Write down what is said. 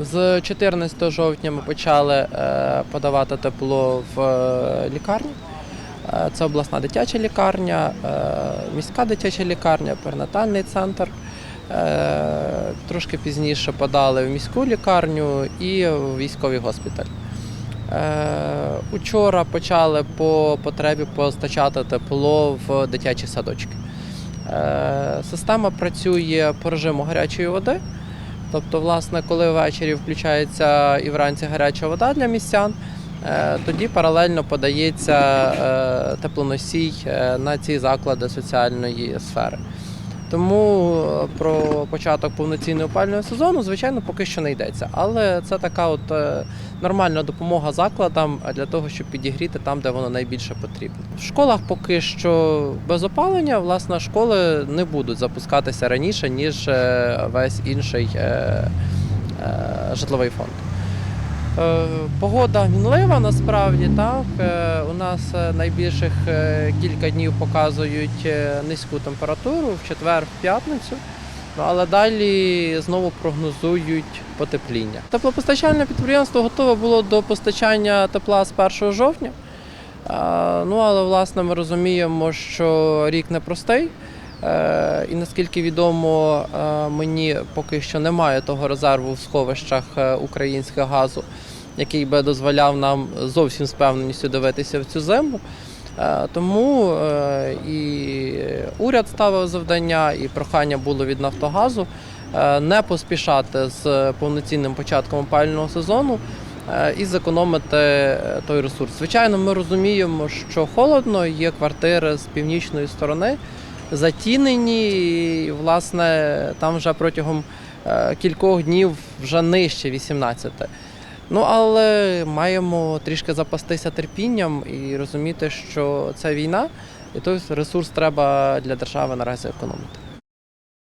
З 14 жовтня ми почали е, подавати тепло в е, лікарні. Е, Це обласна дитяча лікарня, міська дитяча лікарня, перинатальний центр. Трошки пізніше подали в міську лікарню і в військовий госпіталь. Учора почали по потребі постачати тепло в дитячі садочки. Система працює по режиму гарячої води. Тобто, власне, коли ввечері включається і вранці гаряча вода для містян, е, тоді паралельно подається е, теплоносій е, на ці заклади соціальної сфери. Тому е, про початок повноцінного опалювального сезону, звичайно, поки що не йдеться. Але це така от е, нормальна допомога закладам для того, щоб підігріти там, де воно найбільше потрібно. В школах поки що без опалення, власне, школи не будуть запускатися раніше, ніж е, весь інший житловий фонд. Е, Погода мінлива насправді так. Е, У нас е, найбільших кілька днів показують низьку температуру в четвер, в п'ятницю. Але далі знову прогнозують потепління. Теплопостачальне підприємство готове було до постачання тепла з 1 жовтня. Ну, але власне ми розуміємо, що рік непростий. І наскільки відомо, мені поки що немає того резерву в сховищах українського газу, який би дозволяв нам зовсім з певненістю дивитися в цю зиму. Е, Тому е, і уряд ставив завдання, і прохання було від Нафтогазу е, не поспішати з повноцінним початком опалювального сезону і зекономити той ресурс. Звичайно, ми розуміємо, що холодно, є квартири з північної сторони затінені, і власне там вже протягом кількох днів вже нижче 18. Ну але маємо трішки запастися терпінням і розуміти, що це війна, і той ресурс треба для держави наразі економити.